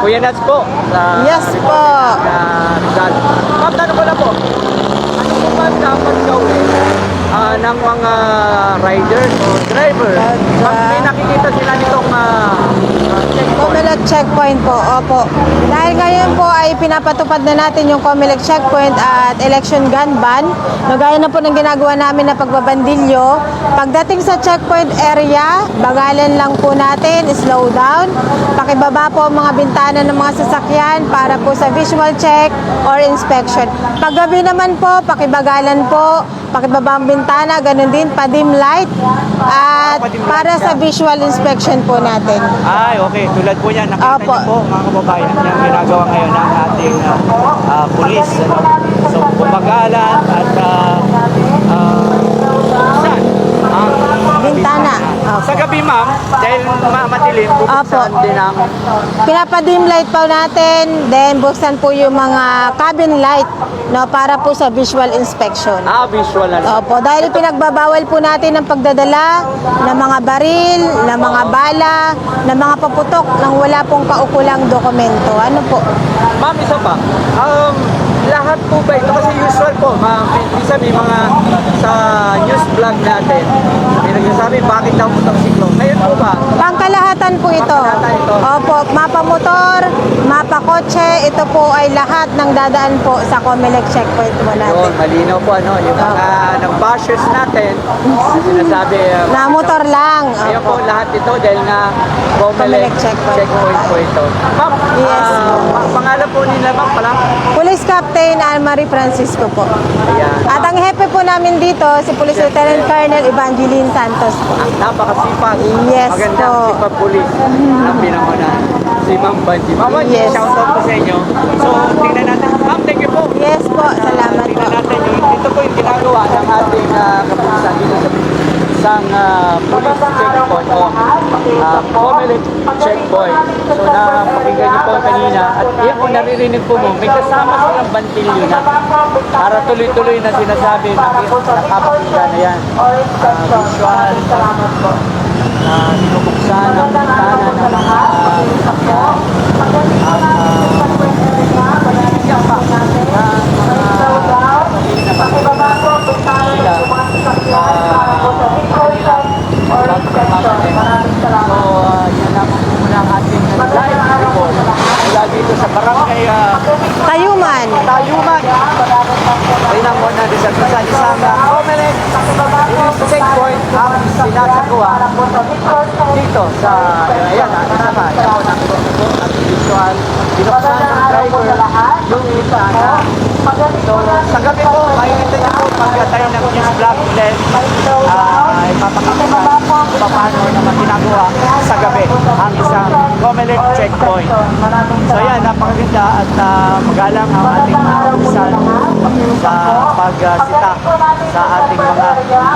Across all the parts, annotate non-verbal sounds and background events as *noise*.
Kuya Nats po. Sa Yes po. Uh, Rizal. Ma'am, tanong ko lang po. Ano po ba dapat gawin ah, ng mga riders o driver pag may nakikita sila nitong uh? Comelec checkpoint po, opo. Dahil ngayon po ay pinapatupad na natin yung Comelec checkpoint at election gun ban. No, gaya na po ng ginagawa namin na pagbabandilyo. Pagdating sa checkpoint area, bagalan lang po natin, slow down. Pakibaba po ang mga bintana ng mga sasakyan para po sa visual check or inspection. Paggabi naman po, pakibagalan po, pakibaba ang bintana, ganun din, pa-dim light. At para sa visual inspection po natin. Ay, okay. Tulad po yan, nakita Apo. niyo po mga kababayan yung ginagawa ngayon ng ating uh, uh, pulis. Ano? So, bumagalan at uh, uh, buksan ang Bintana. Apo. Sa gabi, ma'am, dahil ma- madilim, bubuksan Apo. din ang Pinapadim light po natin, then buksan po yung mga cabin light no, para po sa visual inspection. ah, visual na lang. Opo, dahil pinagbabawal po natin ang pagdadala ng mga baril, ng mga bala, ng mga paputok nang wala pong kaukulang dokumento. Ano po? Ma'am, isa pa. Um, lahat po ba ito? Kasi usual po, ma'am, isa may mga sa news vlog natin, may nagsasabi bakit daw motorsiklo. Ngayon po ba? Pangkalahatan po ito. Opo, mapa motor, mapa kotse, ito po ay lahat ng dadaan po sa Comelec checkpoint po Yun, natin. malinaw po ano, yung mga nag-bashers natin, na sinasabi, uh, *laughs* Na motor lang. Ayun po, lahat ito dahil nga Comelec Comelec checkpoint. checkpoint po ito. Ma'am, Yes. pa- pangalan po nila ma'am pala? Police Captain Anne-Marie Francisco po. At ang hepe po namin dito, si Police Lieutenant Colonel Evangeline Santos po. Ang napakasipag. Yes Magandang po. sipag pulis ng pinangunan. Si Ma'am Banji. Ma'am Banji, Yes. shout out po sa inyo. So, tingnan natin. Ma'am, thank you po. Yes po, salamat po. Tingnan natin yung ito po yung ginagawa ng ating uh, kapulisan dito sa isang uh, police checkpoint o uh, Comelec checkpoint. So napakinggan niyo po kanina. At yan kung naririnig po mo, may kasama silang bantilyo na para tuloy-tuloy na sinasabi na nakapakinggan na yan. Uh, visual, uh, binubuksan ang bintana ng mga sasakyan. At uh, binibigyan pa ng mga sila So, uh, yan lang po muna ang ating live report mula dito sa barangay uh, Tayuman. Tayuman. Ang sa isa isang uh, Comelec checkpoint ang sinasagawa dito sa ayan isa pa ito ang visual binuksan ng driver yung isa na so sa gabi po makikita niyo po pag tayo ng news vlog then uh, ipapakita kung paano naman ginagawa sa gabi ang isang Comelec checkpoint. So yan napakaganda at uh, magalang ang ating mga kapulisan sa pagsita sa ating mga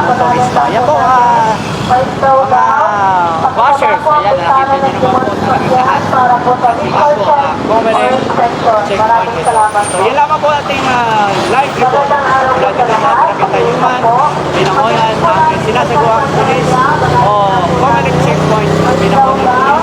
motorista. Yan po ah, mga bashers. Ayan nakita niyo naman po talagang lahat. Kasi nga po uh, Comelec checkpoint so yan lamang po ating uh, live report. Mula dito sa Barangay Tayuman Binangoyan ang sinasagawa ng pulis o Comelec checkpoint Binangoyan